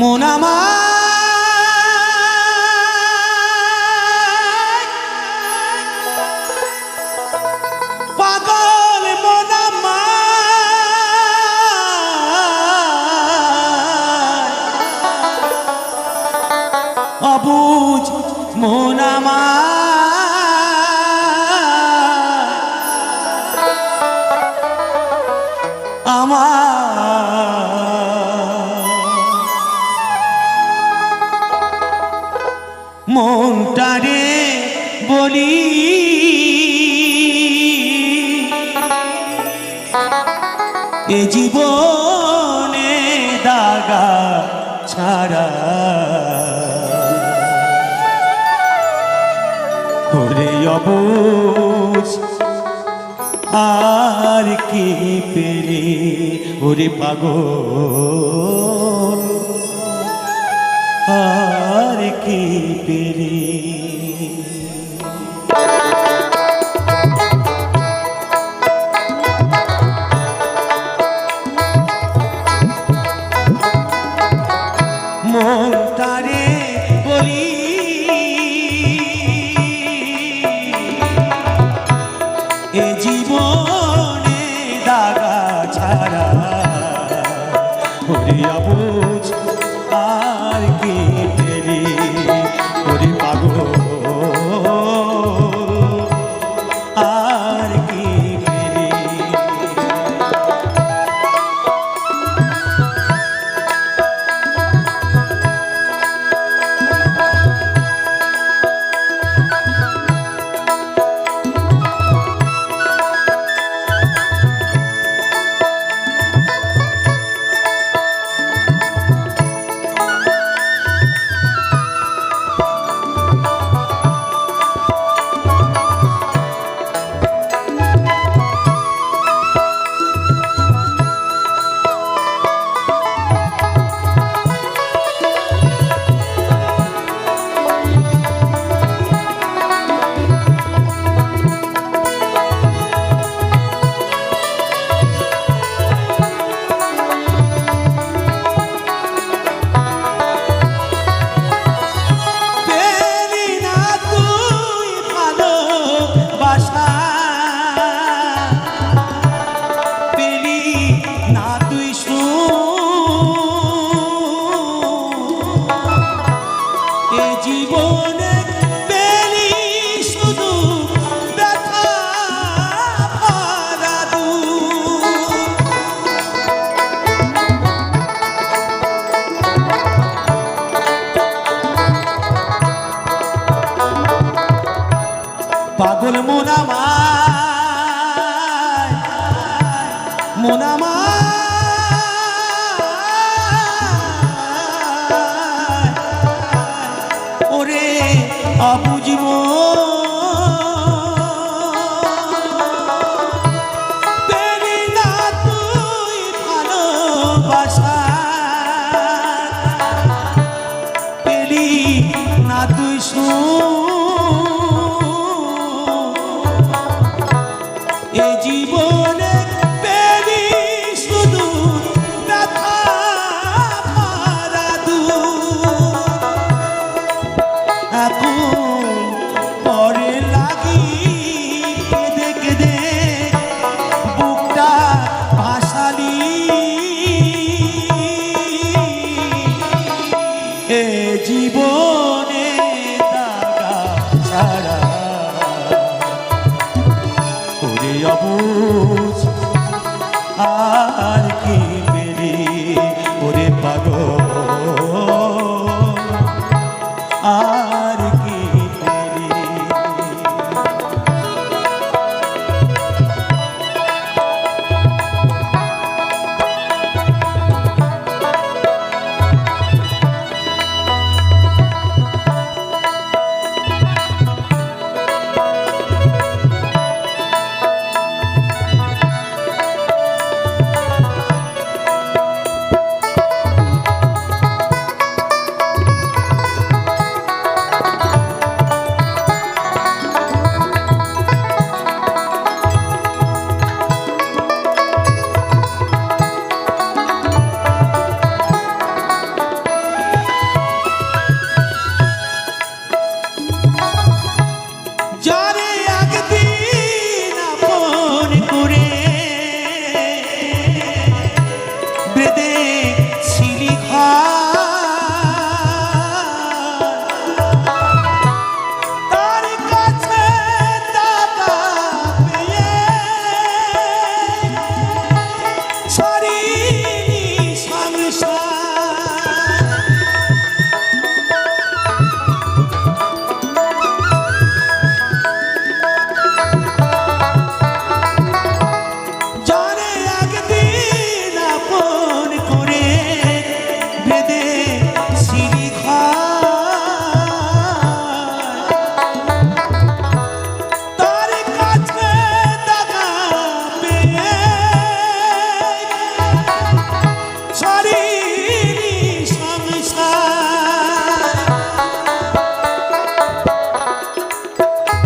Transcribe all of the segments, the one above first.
মন আমার পাগল মন অবুজ মন আমার মনটারে বলি। এ জীবনে দাগা ছাড়া হরে অবুজ আর কি পেরে ওরে পাগল। রাখি এ জীবন অবুজীবন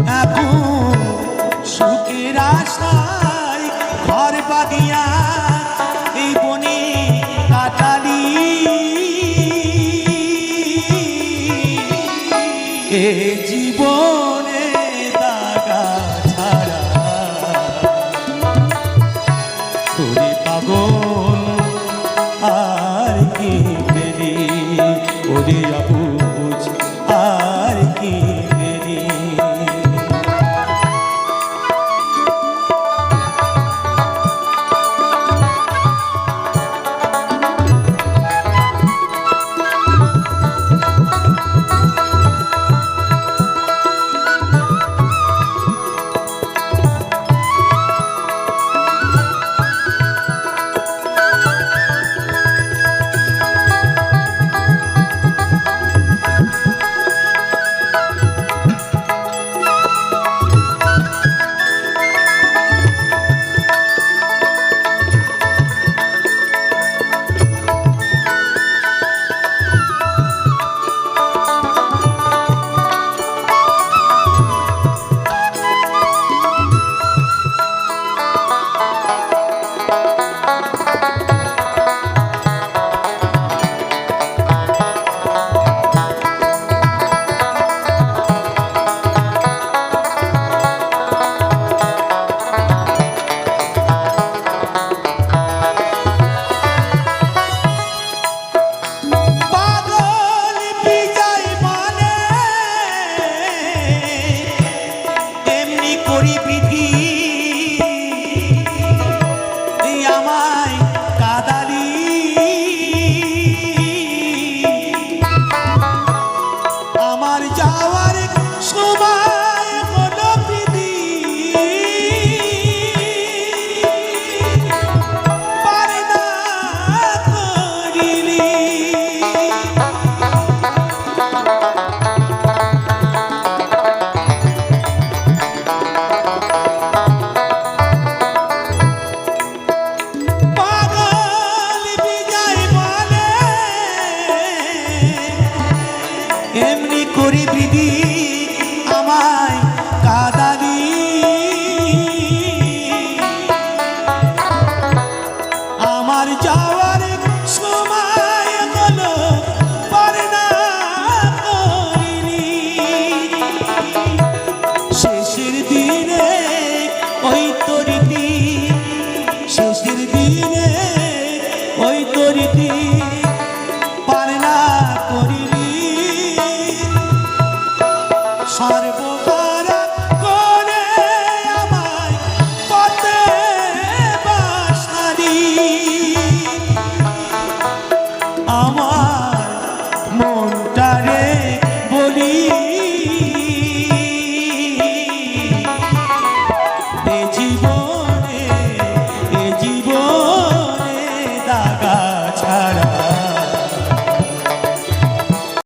aku